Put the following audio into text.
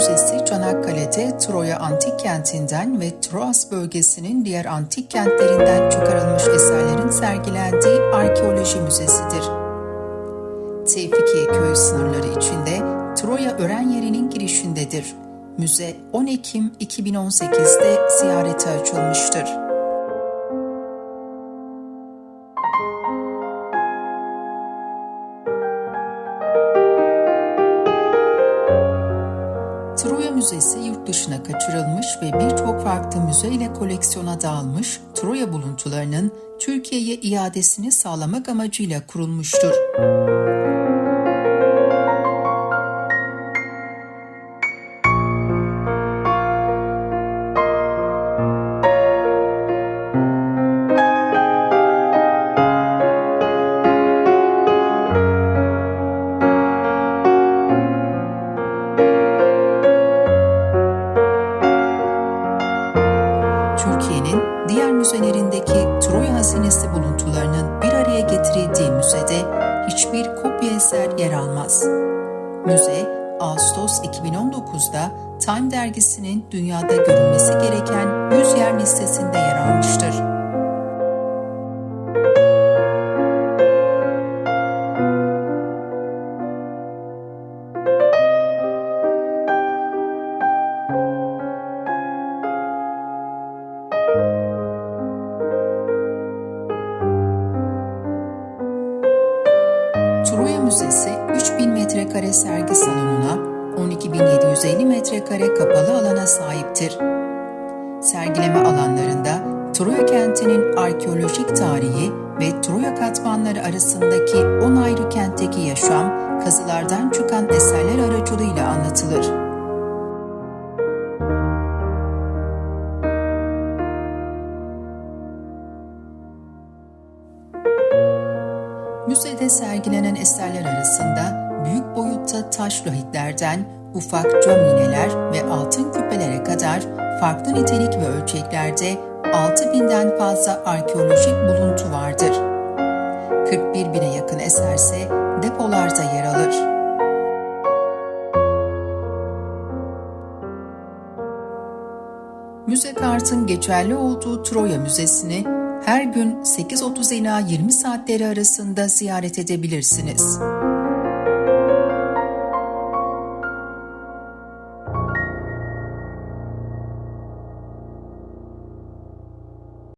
müzede Troya antik kentinden ve Troas bölgesinin diğer antik kentlerinden çıkarılmış eserlerin sergilendiği arkeoloji müzesidir. Tevfikiye köyü sınırları içinde Troya ören yerinin girişindedir. Müze 10 Ekim 2018'de ziyarete açılmıştır. Troya Müzesi yurt dışına kaçırılmış ve birçok farklı müze ile koleksiyona dağılmış Troya buluntularının Türkiye'ye iadesini sağlamak amacıyla kurulmuştur. Türkiye'nin diğer müzelerindeki Troya hazinesi buluntularının bir araya getirildiği müzede hiçbir kopya eser yer almaz. Müze, Ağustos 2019'da Time dergisinin dünyada görülmesi gereken 100 yer listesinde yer almıştır. Müzesi 3000 metrekare sergi salonuna, 12.750 metrekare kapalı alana sahiptir. Sergileme alanlarında Troya kentinin arkeolojik tarihi ve Troya katmanları arasındaki 10 ayrı kentteki yaşam, kazılardan çıkan eserler aracılığıyla anlatılır. Müzede sergilenen eserler arasında büyük boyutta taş lahitlerden ufak cam iğneler ve altın küpelere kadar farklı nitelik ve ölçeklerde 6000'den fazla arkeolojik buluntu vardır. 41 bine yakın eserse depolarda yer alır. Müze kartın geçerli olduğu Troya Müzesi'ni her gün 8.30 ila 20 saatleri arasında ziyaret edebilirsiniz.